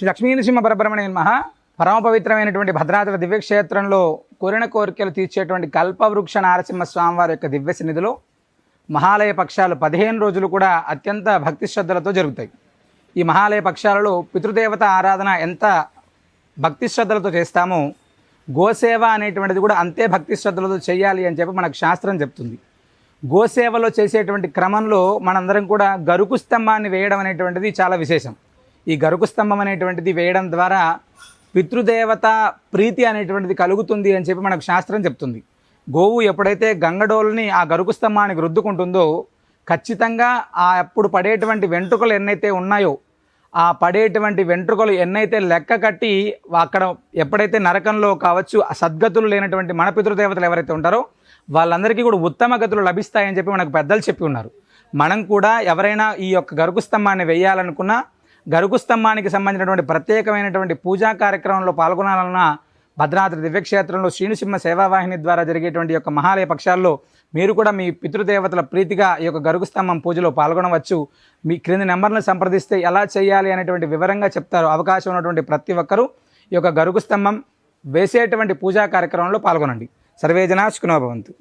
శ్రీ లక్ష్మీనరసింహ పరబ్రహ్మణ్య మహా పరమ పవిత్రమైనటువంటి భద్రాచల దివ్యక్షేత్రంలో కోరిన కోరికలు తీర్చేటువంటి కల్పవృక్ష నారసింహ స్వామివారి యొక్క దివ్య సన్నిధిలో మహాలయ పక్షాలు పదిహేను రోజులు కూడా అత్యంత భక్తి శ్రద్ధలతో జరుగుతాయి. ఈ మహాలయ పక్షాలలో పితృదేవత ఆరాధన ఎంత భక్తి శ్రద్ధలతో చేస్తామో గోసేవ అనేటువంటిది కూడా అంతే భక్తి శ్రద్ధలతో చేయాలి అని చెప్పి మనకు శాస్త్రం చెప్తుంది. గోసేవలో చేసేటువంటి క్రమంలో మనందరం కూడా గరుకు స్తంభాన్ని వేయడం అనేటువంటిది చాలా విశేషం. ఈ గరుకు స్తంభం అనేటువంటిది వేయడం ద్వారా పితృదేవత ప్రీతి అనేటువంటిది కలుగుతుంది అని చెప్పి మనకు శాస్త్రం చెప్తుంది. గోవు ఎప్పుడైతే గంగడోల్ని ఆ గరుకు స్తంభానికి రుద్దుకుంటుందో ఖచ్చితంగా ఆ అప్పుడు పడేటువంటి వెంట్రుకలు ఎన్నైతే ఉన్నాయో ఆ పడేటువంటి వెంట్రుకలు ఎన్నైతే లెక్క కట్టి అక్కడ ఎప్పుడైతే నరకంలో కావచ్చు ఆ సద్గతులు లేనటువంటి మన పితృదేవతలు ఎవరైతే ఉంటారో వాళ్ళందరికీ కూడా ఉత్తమ గతులు లభిస్తాయని చెప్పి మనకు పెద్దలు చెప్పి ఉన్నారు. మనం కూడా ఎవరైనా ఈ యొక్క గరుకు స్తంభాన్ని వేయాలనుకున్నా గరుకు స్తంభానికి సంబంధించినటువంటి ప్రత్యేకమైనటువంటి పూజా కార్యక్రమంలో పాల్గొనాలన్న భద్రాద్రి దివ్యక్షేత్రంలో శ్రీనుసింహ సేవావాహిని ద్వారా జరిగేటువంటి యొక్క మహాలయ పక్షాల్లో మీరు కూడా మీ పితృదేవతల ప్రీతిగా ఈ యొక్క గరుగు స్తంభం పూజలో పాల్గొనవచ్చు. మీ క్రింది నెంబర్ను సంప్రదిస్తే ఎలా చేయాలి అనేటువంటి వివరంగా చెప్తారు. అవకాశం ఉన్నటువంటి ప్రతి ఒక్కరూ ఈ యొక్క గరుగు స్తంభం వేసేటువంటి పూజా కార్యక్రమంలో పాల్గొనండి. సర్వేజన సుఖనోభవంతు